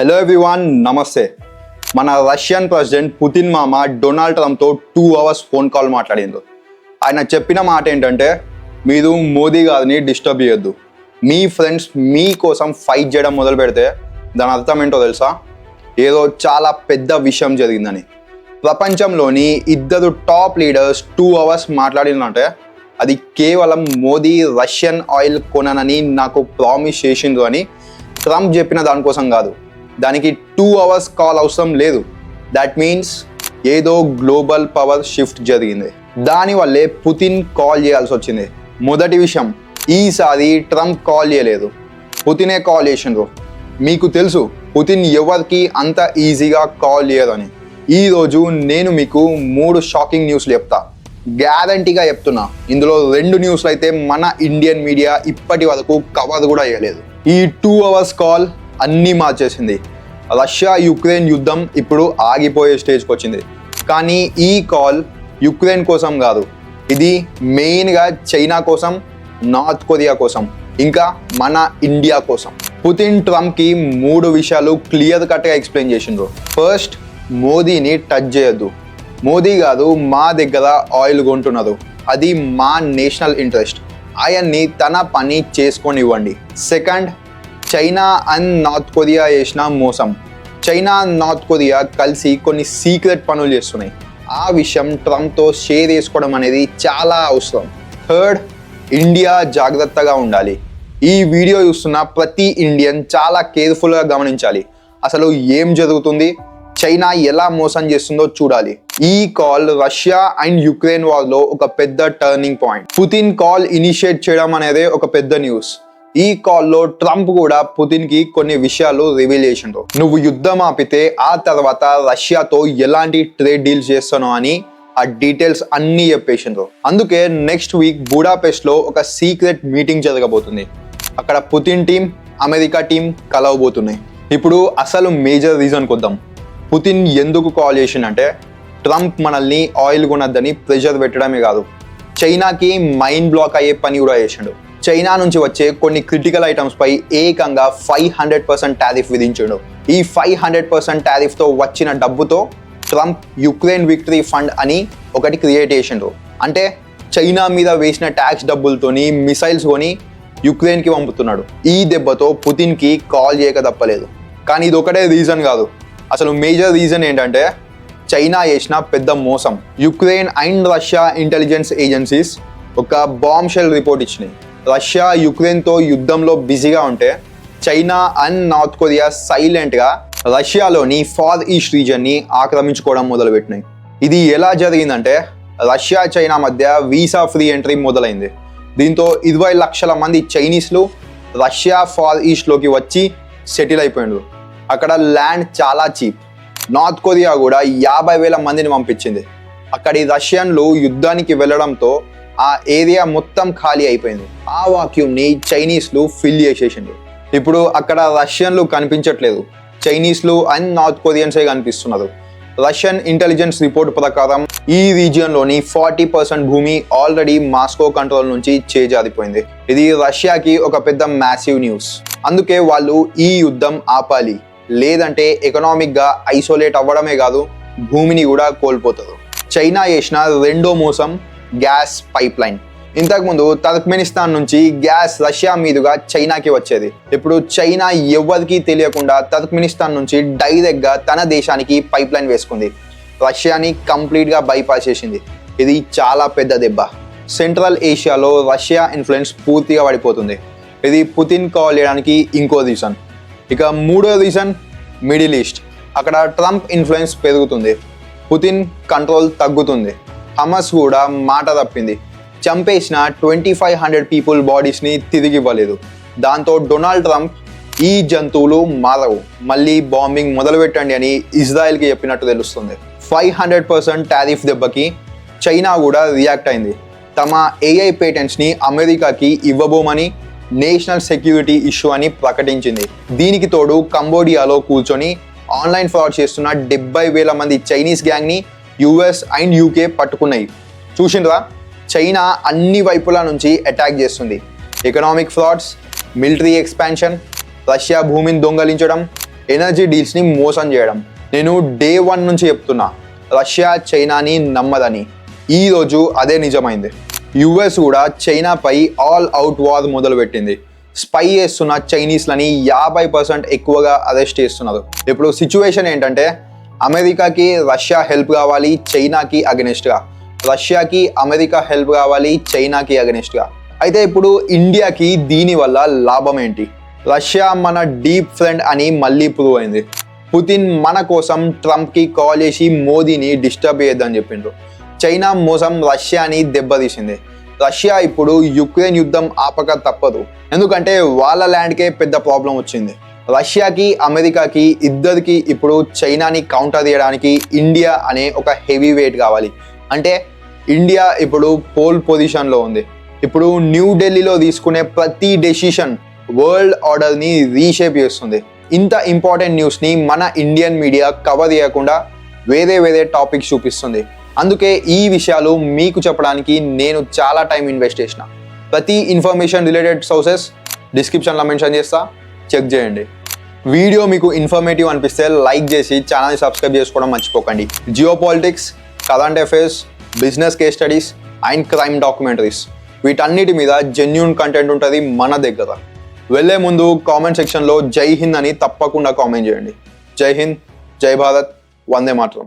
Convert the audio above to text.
Hello everyone నమస్తే. మన Russian president Putin మామ డొనాల్డ్ ట్రంప్తో టూ అవర్స్ ఫోన్ కాల్ మాట్లాడిండు. ఆయన చెప్పిన మాట ఏంటంటే మీరు మోదీ గారిని డిస్టర్బ్ చేయొద్దు. మీ ఫ్రెండ్స్ మీ కోసం ఫైట్ చేయడం మొదలు పెడితే దాని అర్థం ఏంటో తెలుసా? ఏదో చాలా పెద్ద విషయం జరిగిందని. ప్రపంచంలోని ఇద్దరు టాప్ లీడర్స్ టూ అవర్స్ మాట్లాడినంటే అది కేవలం మోదీ రష్యన్ ఆయిల్ కొననని నాకు ప్రామిస్ చేసిండ్రు అని ట్రంప్ చెప్పిన దానికోసం కాదు. దానికి టూ అవర్స్ కాల్ అవసరం లేదు. దాట్ మీన్స్ ఏదో గ్లోబల్ పవర్ షిఫ్ట్ జరిగింది. దానివల్లే పుతిన్ కాల్ చేయాల్సి వచ్చింది. మొదటి విషయం ఈసారి ట్రంప్ కాల్ చేయలేదు. పుతినే కాల్ చేసిండ్రు. మీకు తెలుసు పుతిన్ ఎవరికి అంత ఈజీగా కాల్ చేయదని ఈరోజు నేను మీకు మూడు షాకింగ్ న్యూస్లు చెప్తా. గ్యారంటీగా చెప్తున్నా ఇందులో రెండు న్యూస్లు అయితే మన ఇండియన్ మీడియా ఇప్పటి వరకు కవర్ కూడా చేయలేదు. ఈ టూ అవర్స్ కాల్ అన్నీ మార్చేసింది. రష్యా యుక్రెయిన్ యుద్ధం ఇప్పుడు ఆగిపోయే స్టేజ్కి వచ్చింది. కానీ ఈ కాల్ యుక్రెయిన్ కోసం కాదు. ఇది మెయిన్గా చైనా కోసం నార్త్ కొరియా కోసం ఇంకా మన ఇండియా కోసం. పుతిన్ ట్రంప్కి మూడు విషయాలు క్లియర్ కట్గా ఎక్స్ప్లెయిన్ చేసిండ్రు. ఫస్ట్ మోదీని టచ్ చేయొద్దు. మోదీ గారు మా దగ్గర ఆయిల్ కొంటున్నారు అది మా నేషనల్ ఇంట్రెస్ట్. ఆయన్ని తన పని చేసుకొని ఇవ్వండి second China and North Korea చేసిన మోసం. చైనా నార్త్ కొరియా కలిసి కొన్ని సీక్రెట్ పనులు చేస్తున్నాయి. ఆ విషయం ట్రంప్తో షేర్ చేసుకోవడం అనేది చాలా అవసరం. థర్డ్ ఇండియా జాగ్రత్తగా ఉండాలి. ఈ వీడియో చూస్తున్న ప్రతి ఇండియన్ చాలా కేర్ఫుల్గా గమనించాలి. అసలు ఏం జరుగుతుంది? చైనా ఎలా మోసం చేస్తుందో చూడాలి. ఈ కాల్ రష్యా అండ్ యుక్రెయిన్ వార్లో ఒక పెద్ద turning point. Putin call initiate చేయడం అనేది ఒక పెద్ద న్యూస్. ఈ కాల్లో ట్రంప్ కూడా పుతిన్కి కొన్ని విషయాలు రివీల్ చేసిండు. నువ్వు యుద్ధం ఆపితే ఆ తర్వాత రష్యాతో ఎలాంటి ట్రేడ్ డీల్స్ చేస్తాను అని ఆ డీటెయిల్స్ అన్నీ చెప్పేసిండ్రు. అందుకే నెక్స్ట్ వీక్ బుడాపెస్ట్లో ఒక సీక్రెట్ మీటింగ్ జరగబోతుంది. అక్కడ పుతిన్ టీం అమెరికా టీం కలవబోతున్నాయి. ఇప్పుడు అసలు మేజర్ రీజన్ కొద్దాం. పుతిన్ ఎందుకు కాల్ చేసిండంటే ట్రంప్ మనల్ని ఆయిల్ కొనద్దని ప్రెషర్ పెట్టడమే కాదు. చైనాకి మైండ్ బ్లాక్ అయ్యే పని కూడా చేసిండు. చైనా నుంచి వచ్చే కొన్ని క్రిటికల్ ఐటమ్స్ పై ఏకంగా ఫైవ్ హండ్రెడ్ పర్సెంట్ టారిఫ్ విధించాడు. ఈ ఫైవ్ హండ్రెడ్ పర్సెంట్ టారిఫ్తో వచ్చిన డబ్బుతో ట్రంప్ యుక్రెయిన్ విక్టరీ ఫండ్ అని ఒకటి క్రియేట్ చేసిండు. అంటే చైనా మీద వేసిన ట్యాక్స్ డబ్బులతోని మిసైల్స్ కొని యుక్రెయిన్కి పంపుతున్నాడు. ఈ దెబ్బతో పుతిన్కి కాల్ చేయక తప్పలేదు. కానీ ఇది ఒకటే రీజన్ కాదు. అసలు మేజర్ రీజన్ ఏంటంటే చైనా చేసిన పెద్ద మోసం. Ukraine and Russia intelligence agencies ఒక బాంబ్ షెల్ రిపోర్ట్ ఇచ్చినాయి. రష్యా యుక్రెయిన్తో యుద్ధంలో బిజీగా ఉంటే చైనా అండ్ నార్త్ కొరియా సైలెంట్గా రష్యాలోని ఫార్ ఈస్ట్ రీజన్ని ఆక్రమించుకోవడం మొదలుపెట్టినాయి. ఇది ఎలా జరిగిందంటే రష్యా చైనా మధ్య వీసా ఫ్రీ ఎంట్రీ మొదలైంది. దీంతో ఇరవై లక్షల మంది చైనీస్లు రష్యా ఫార్ ఈస్ట్లోకి వచ్చి సెటిల్ అయిపోయిండ్రు అక్కడ ల్యాండ్ చాలా చీప్. నార్త్ కొరియా కూడా యాభై వేల మందిని పంపించింది. అక్కడి రష్యన్లు యుద్ధానికి వెళ్ళడంతో ఆ ఏరియా మొత్తం ఖాళీ అయిపోయింది. ఆ వాక్యూమ్ని చైనీస్లు ఫిల్ చేసేసిండ్రు. ఇప్పుడు అక్కడ రష్యన్లు కనిపించట్లేదు. చైనీస్లు అండ్ నార్త్ కొరియన్సే కనిపిస్తున్నారు. రష్యన్ ఇంటెలిజెన్స్ రిపోర్ట్ ప్రకారం ఈ రీజియన్లోని ఫార్టీ పర్సెంట్ భూమి ఆల్రెడీ మాస్కో కంట్రోల్ నుంచి చేజారిపోయింది. ఇది రష్యాకి ఒక పెద్ద మ్యాసివ్ న్యూస్. అందుకే వాళ్ళు ఈ యుద్ధం ఆపాలి. లేదంటే ఎకనామిక్గా ఐసోలేట్ అవ్వడమే కాదు భూమిని కూడా కోల్పోతారు. చైనా చేసిన రెండో మోసం గ్యాస్ పైప్ లైన్ ఇంతకుముందు తర్క్మెనిస్తాన్ నుంచి గ్యాస్ రష్యా మీదుగా చైనాకి వచ్చేది. ఇప్పుడు చైనా ఎవరికి తెలియకుండా తర్క్మెనిస్తాన్ నుంచి డైరెక్ట్గా తన దేశానికి పైప్ లైన్ వేసుకుంది. రష్యాని కంప్లీట్గా బైపాస్ చేసింది. ఇది చాలా పెద్ద దెబ్బ. సెంట్రల్ ఏషియాలో రష్యా ఇన్ఫ్లుయెన్స్ పూర్తిగా పడిపోతుంది. ఇది పుతిన్ కాల్ చేయడానికి ఇంకో రీజన్. ఇక మూడో రీజన్ మిడిల్ ఈస్ట్. అక్కడ ట్రంప్ ఇన్ఫ్లుయెన్స్ పెరుగుతుంది. పుతిన్ కంట్రోల్ తగ్గుతుంది. హమస్ కూడా మాట తప్పింది. చంపేసిన ట్వంటీ ఫైవ్ హండ్రెడ్ పీపుల్ బాడీస్ని తిరిగి ఇవ్వలేదు దాంతో డొనాల్డ్ ట్రంప్ ఈ జంతువులు మారవు. మళ్ళీ బాంబింగ్ మొదలుపెట్టండి అని ఇజ్రాయెల్కి చెప్పినట్టు తెలుస్తుంది. ఫైవ్ హండ్రెడ్ పర్సెంట్ టారిఫ్ దెబ్బకి చైనా కూడా రియాక్ట్ అయింది. తమ ఏఐ పేటెంట్స్ని అమెరికాకి ఇవ్వబోమని నేషనల్ సెక్యూరిటీ ఇష్యూ అని ప్రకటించింది. దీనికి తోడు కంబోడియాలో కూర్చొని ఆన్లైన్ ఫ్రాడ్ చేస్తున్న డెబ్బై వేల మంది చైనీస్ గ్యాంగ్ని యుఎస్ అండ్ యూకే పట్టుకున్నాయి. చూసిండ్రా చైనా అన్ని వైపుల నుంచి అటాక్ చేస్తుంది. Economic frauds military expansion Russia భూమిని దొంగలించడం ఎనర్జీ డీల్స్ని మోసం చేయడం. నేను డే వన్ నుంచి చెప్తున్నా రష్యా చైనాని నమ్మదని. ఈ రోజు అదే నిజమైంది. యుఎస్ కూడా చైనాపై ఆల్ అవుట్ వార్ మొదలుపెట్టింది. స్పై చేస్తున్న చైనీస్లని యాభై పర్సెంట్ ఎక్కువగా అరెస్ట్ చేస్తున్నారు. ఇప్పుడు సిచ్యువేషన్ ఏంటంటే అమెరికాకి రష్యా హెల్ప్ కావాలి చైనాకి అగెనిస్ట్గా రష్యాకి అమెరికా హెల్ప్ కావాలి చైనాకి అగెనిస్ట్గా అయితే ఇప్పుడు ఇండియాకి దీనివల్ల లాభం ఏంటి? రష్యా మన డీప్ ఫ్రెండ్ అని మళ్ళీ ప్రూవ్ అయింది. పుతిన్ మన కోసం ట్రంప్కి కాల్ చేసి మోదీని డిస్టర్బ్ చేయొద్దని చెప్పిండ్రు. చైనా మోసం రష్యాని దెబ్బతీసింది. రష్యా ఇప్పుడు యుక్రెయిన్ యుద్ధం ఆపక తప్పదు. ఎందుకంటే వాళ్ళ ల్యాండ్కే పెద్ద ప్రాబ్లం వచ్చింది. రష్యాకి అమెరికాకి ఇద్దరికి ఇప్పుడు చైనాని కౌంటర్ చేయడానికి ఇండియా అనే ఒక హెవీ వెయిట్ కావాలి. అంటే ఇండియా ఇప్పుడు పోల్ పొజిషన్లో ఉంది. ఇప్పుడు న్యూఢిల్లీలో తీసుకునే ప్రతి డెసిషన్ వరల్డ్ ఆర్డర్ని రీషేప్ చేస్తుంది. ఇంత ఇంపార్టెంట్ న్యూస్ని మన ఇండియన్ మీడియా కవర్ చేయకుండా వేరే వేరే టాపిక్స్ చూపిస్తుంది. అందుకే ఈ విషయాలు మీకు చెప్పడానికి నేను చాలా టైం ఇన్వెస్ట్ చేసిన. ప్రతి ఇన్ఫర్మేషన్ రిలేటెడ్ సోర్సెస్ డిస్క్రిప్షన్లో మెన్షన్ చేస్తా. చెక్ చేయండి. వీడియో మీకు ఇన్ఫర్మేటివ్ అనిపిస్తే లైక్ చేసి ఛానల్ని సబ్స్క్రైబ్ చేసుకోవడం మర్చిపోకండి. Geo politics current affairs business case studies and crime documentaries వీటన్నిటి మీద జెన్యున్ కంటెంట్ ఉంటుంది మన దగ్గర. వెళ్ళే ముందు కామెంట్ సెక్షన్లో జై హింద్ అని తప్పకుండా కామెంట్ చేయండి. జై హింద్ జై భారత్ వందే మాత్రం.